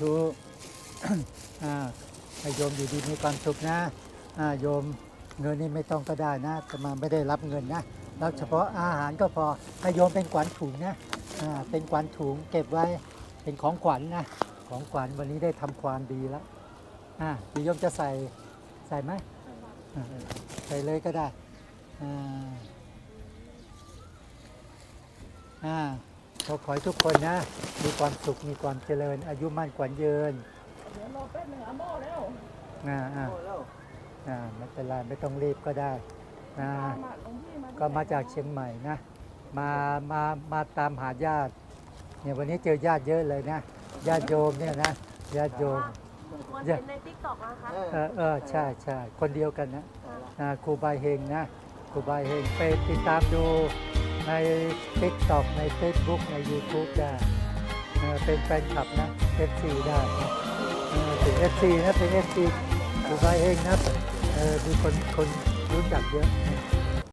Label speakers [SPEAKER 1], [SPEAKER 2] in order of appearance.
[SPEAKER 1] ธุอ่าให้โยมอยู่ดีมีความสุขนะอ่าโยมเงินนี่ไม่ต้องก็ได้นะแต่มาไม่ได้รับเงินนะรับเฉพาะอาหารก็พอให้โยมเป็นขวัญถุงนะอ่าเป็นขวัญถุงเก็บไว้เป็นของขวัญนะของขวัญวันนี้ได้ทำความดีแล้วอ่าเดี๋ยวโยมจะใส่ใส่ไหมใส่เลยก็ได้อ่าอ่า ขอขอให้ทุกคนนะ มีความสุข มีความเจริญ อายุมั่นขวัญยืน
[SPEAKER 2] เดี๋ยวรอแป๊บหนึงอะหม้อแล้ว
[SPEAKER 1] อ่าอ่าอ่าไม่เป็นไรไม่ต้องรีบก็ได้นะ
[SPEAKER 2] มาหลวงพี่มา
[SPEAKER 1] ก็มาจากเชียงใหม่นะ มา มา มาตามหาญาติ เนี่ยวันนี้เจอญาติเยอะเลยนะ ญาติโยมเนี่ยนะ ญาติโยม
[SPEAKER 3] วันเห็นในทิกตอกนะคะ
[SPEAKER 1] เออเออใช่ใช่คนเดียวกันนะอ่าครูบายเฮงนะ ครูบายเฮงไปติดตามดู ใน TikTok ใน Facebook ใน YouTube ได้เป็นแฟนคลับนะ FC ได้ถึง FC นะเป็น FC ครูบาเองนะเออมีคนคนรู้จักเยอะ